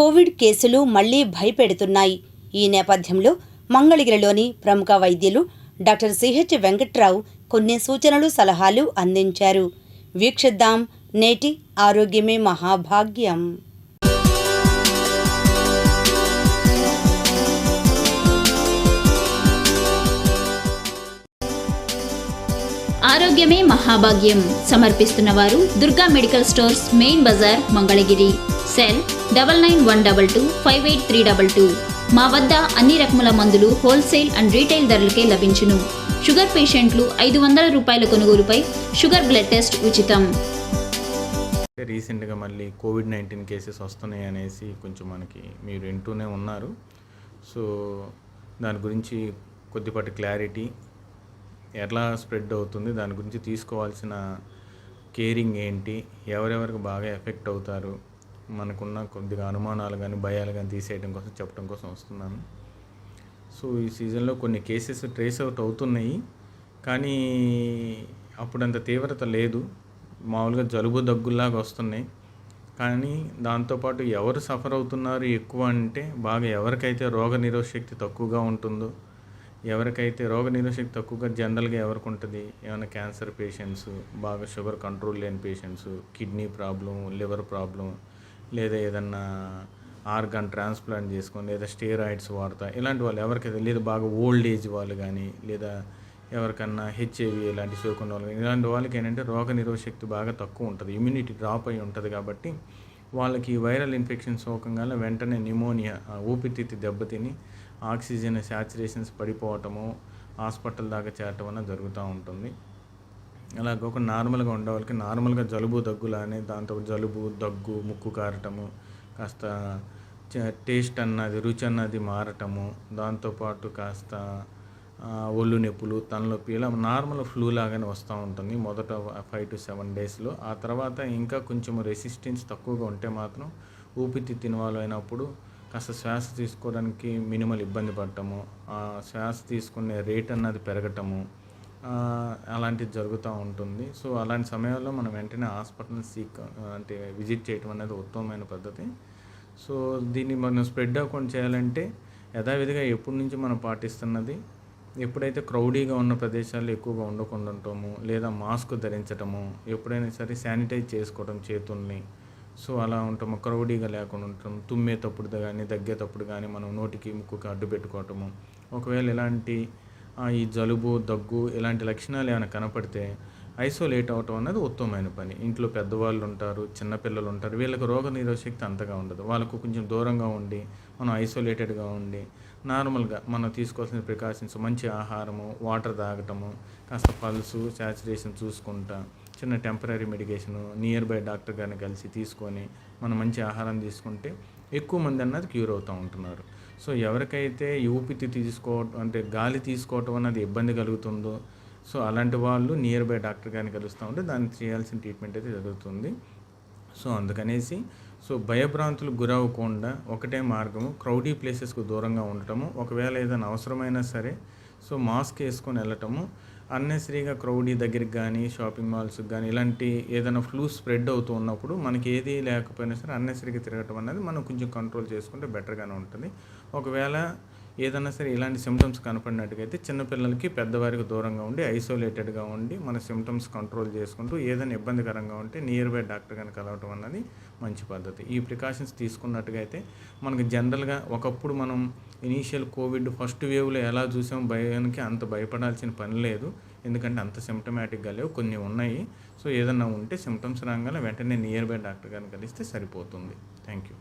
Covid కేసులు మళ్ళీ భయపెడుతున్నాయి. ఈ నేపథ్యంలో మంగళగిరిలోని ప్రముఖ వైద్యులు డాక్టర్ సిహెచ్ వెంకట్రావు కొన్ని సూచనలు సలహాలు అందించారు. వీక్షిద్దాం నేటి ఆరోగ్యమే మహాభాగ్యం. ఆరోగ్యమే మహాభాగ్యం. సమర్పిస్తున్న వారు Durga medical stores main Bazar Mangalagiri. Cell double nine one double two five eight three double two. మా వద్ద అన్ని రకముల మందులు హోల్సేల్ అండ్ రీటైల్ ధరలకే లభించును. షుగర్ పేషెంట్లు ఐదు వందల రూపాయల కొనుగోలుపై షుగర్ బ్లడ్ టెస్ట్ ఉచితం. రీసెంట్గా మళ్ళీ కోవిడ్ నైన్టీన్ కేసెస్ వస్తున్నాయి అనేసి కొంచెం మనకి మీరు వింటూనే ఉన్నారు. సో దాని గురించి కొద్దిపాటి క్లారిటీ ఎలా స్ప్రెడ్ అవుతుంది దాని గురించి తీసుకోవాల్సిన కేరింగ్ ఏంటి ఎవరెవరికి బాగా ఎఫెక్ట్ అవుతారు మనకున్న కొద్దిగా అనుమానాలు కానీ భయాలు కానీ తీసేయడం కోసం చెప్పడం కోసం వస్తున్నాను. సో ఈ సీజన్లో కొన్ని కేసెస్ ట్రేస్ అవుట్ అవుతున్నాయి కానీ అప్పుడంత తీవ్రత లేదు. మామూలుగా జలుబు దగ్గులాగా వస్తున్నాయి. కానీ దాంతోపాటు ఎవరు సఫర్ అవుతున్నారు ఎక్కువ అంటే బాగా ఎవరికైతే రోగ నిరోధశక్తి తక్కువగా ఉంటుందో ఎవరికైతే రోగ నిరోధశక్తి తక్కువగా జనరల్గా ఎవరికి ఉంటుంది? ఏమైనా క్యాన్సర్ పేషెంట్స్ బాగా షుగర్ కంట్రోల్ లేని patients kidney problem liver problem లేదా ఏదన్నా ఆర్గాన్ ట్రాన్స్ప్లాంట్ చేసుకొని లేదా స్టేరాయిడ్స్ వాడతా ఇలాంటి వాళ్ళు ఎవరికైతే లేదా బాగా ఓల్డ్ ఏజ్ వాళ్ళు కానీ లేదా ఎవరికన్నా హెచ్ఐవి ఇలాంటి సోకున్న వాళ్ళు కానీ ఇలాంటి వాళ్ళకి ఏంటంటే రోగ నిరోధశక్తి బాగా తక్కువ ఉంటుంది. ఇమ్యూనిటీ డ్రాప్ అయి ఉంటుంది కాబట్టి వాళ్ళకి వైరల్ ఇన్ఫెక్షన్ సోకంగానే వెంటనే న్యూమోనియా ఊపిరితిత్తి దెబ్బతిని ఆక్సిజన్ శాచురేషన్స్ పడిపోవటము హాస్పిటల్ దాకా చేరటం అన్న జరుగుతూ ఉంటుంది. అలా ఒక నార్మల్గా ఉండే వాళ్ళకి నార్మల్గా జలుబు దగ్గులానే దాంతో జలుబు దగ్గు ముక్కు కారటము కాస్త టేస్ట్ అన్నది రుచి అన్నది మారటము దాంతోపాటు కాస్త ఒళ్ళు నొప్పులు తలనొప్పి ఇలా నార్మల్ ఫ్లూ లాగానే వస్తూ ఉంటుంది మొదట ఫైవ్ టు సెవెన్ డేస్లో. ఆ తర్వాత ఇంకా కొంచెం రెసిస్టెన్స్ తక్కువగా ఉంటే మాత్రం ఊపిరితిత్తిన వాళ్ళు అయినప్పుడు కాస్త శ్వాస తీసుకోవడానికి మినిమల్ ఇబ్బంది పడటము శ్వాస తీసుకునే రేట్ అన్నది పెరగటము అలాంటిది జరుగుతూ ఉంటుంది. సో అలాంటి సమయంలో మనం వెంటనే హాస్పిటల్ సీక్ అంటే విజిట్ చేయటం అనేది ఉత్తమమైన పద్ధతి. సో దీన్ని మనం స్ప్రెడ్ అవ్వకుండా చేయాలంటే యథావిధిగా ఎప్పటి నుంచి మనం పాటిస్తున్నది ఎప్పుడైతే క్రౌడీగా ఉన్న ప్రదేశాల్లో ఎక్కువగా ఉండకుండా ఉంటాము లేదా మాస్క్ ధరించటము ఎప్పుడైనా సరే శానిటైజ్ చేసుకోవడం చేతుల్ని. సో అలా ఉంటాము. క్రౌడీగా లేకుండా ఉంటాం. తుమ్మేటప్పుడు కానీ దగ్గేటప్పుడు కానీ మనం నోటికి ముక్కుకి అడ్డు పెట్టుకోవటము. ఒకవేళ ఇలాంటి ఈ జలుబు దగ్గు ఇలాంటి లక్షణాలు ఏమైనా కనపడితే ఐసోలేట్ అవటం అనేది ఉత్తమమైన పని. ఇంట్లో పెద్దవాళ్ళు ఉంటారు చిన్నపిల్లలు ఉంటారు వీళ్ళకి రోగ శక్తి అంతగా ఉండదు. వాళ్ళకు కొంచెం దూరంగా ఉండి మనం ఐసోలేటెడ్గా ఉండి నార్మల్గా మనం తీసుకోవాల్సిన ప్రికాషన్స్ మంచి ఆహారము వాటర్ తాగటము కాస్త పల్సు శాచురేషన్ చూసుకుంటా చిన్న temporary medication nearby doctor గారిని కలిసి తీసుకొని మనం మంచి ఆహారం తీసుకుంటే ఎక్కువ మంది అన్నది క్యూర్ అవుతూ ఉంటున్నారు. సో ఎవరికైతే ఊపిరి తీసుకోవటం అంటే గాలి తీసుకోవటం అన్నది ఇబ్బంది కలుగుతుందో సో అలాంటి వాళ్ళు నియర్ బై డాక్టర్ గారిని కలుస్తూ ఉంటే దానికి చేయాల్సిన ట్రీట్మెంట్ అయితే జరుగుతుంది. సో అందుకనేసి సో భయభ్రాంతులు గురవ్వకుండా ఒకటే మార్గము క్రౌడీ ప్లేసెస్కు దూరంగా ఉండటము ఒకవేళ ఏదైనా అవసరమైనా సరే సో మాస్క్ వేసుకొని వెళ్ళటము అన్నెసరీగా క్రౌడీ దగ్గరికి కానీ షాపింగ్ మాల్స్కి కానీ ఇలాంటి ఏదైనా ఫ్లూ స్ప్రెడ్ అవుతూ ఉన్నప్పుడు మనకి ఏది లేకపోయినా సరే అన్నెసరీగా తిరగటం అనేది మనం కొంచెం కంట్రోల్ చేసుకుంటే బెటర్గానే ఉంటుంది. ఒకవేళ ఏదైనా సరే ఇలాంటి సిమ్టమ్స్ కనపడినట్టుగైతే చిన్నపిల్లలకి పెద్దవారికి దూరంగా ఉండి ఐసోలేటెడ్గా ఉండి మన సిమ్టమ్స్ కంట్రోల్ చేసుకుంటూ ఏదైనా ఇబ్బందికరంగా ఉంటే నియర్ బై డాక్టర్ గారిని కలవటం అన్నది మంచి పద్ధతి. ఈ ప్రికాషన్స్ తీసుకున్నట్టుగా అయితే జనరల్గా ఒకప్పుడు మనం ఇనీషియల్ కోవిడ్ ఫస్ట్ వేవ్లో ఎలా చూసాం భయానికి అంత భయపడాల్సిన పని లేదు. ఎందుకంటే అంత సిమ్టమాటిక్గా లేవు కొన్ని ఉన్నాయి. సో ఏదన్నా ఉంటే సిమ్టమ్స్ రాగానే వెంటనే నియర్ బై డాక్టర్ గారిని కలిస్తే సరిపోతుంది. Thank you